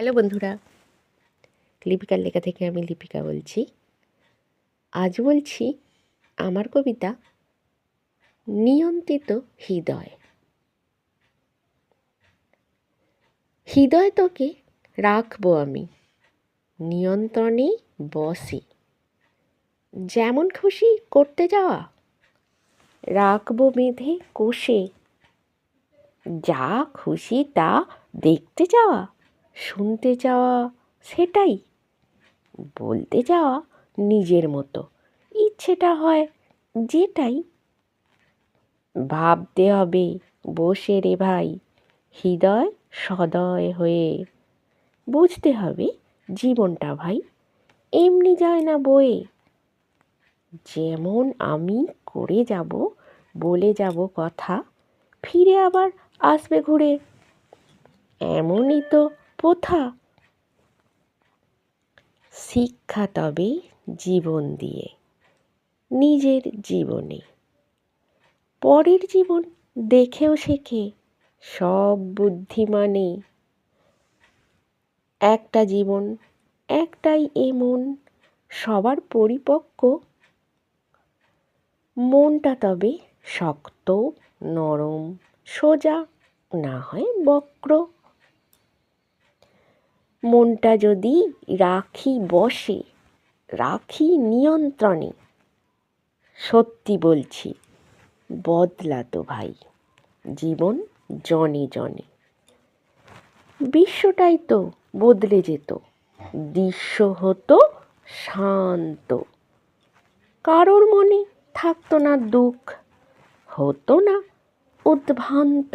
Hello বন্ধুরা, লিপিকার লেখা থেকে আমি লিপিকা বলছি। আজ বলছি আমার কবিতা নিয়ন্ত্রিত হৃদয়। হৃদয় তোকে রাখব আমি, নিয়ন্ত্রণে বসে। যেমন খুশি করতে যাওয়া, রাখব বেঁধে কোষে। যা খুশি তা দেখতে যাওয়া শুনতে চাওয়া সেটাই, বলতে যাওয়া নিজের মতো। ইচ্ছেটা হয় যেটাই। ভাবতে হবে বসে রে ভাই, হৃদয় সদয় হয়ে। বুঝতে হবে জীবনটা ভাই, এমনি যায় না বয়ে। যেমন আমি করে যাব, বলে যাব কথা, ফিরে আবার আসবে ঘুরে। এমনই তো প্রথা। শিক্ষা তবে জীবন দিয়ে, নিজের জীবনে। পরের জীবন দেখেও শেখে, সব বুদ্ধিমানে একটা জীবন একটাই এমন, সবার পরিপক্ক। মনটা তবে শক্ত, নরম, সোজা, না হয় বক্র। মনটা যদি রাখি বসে, রাখি নিয়ন্ত্রণে। সত্যি বলছি বদলাতো ভাই, জীবন জনে জনে। বিশ্বটাই তো বদলে যেত, দৃশ্য হতো শান্ত। কারোর মনে থাকতো না দুঃখ, হতো না উদ্ভ্রান্ত।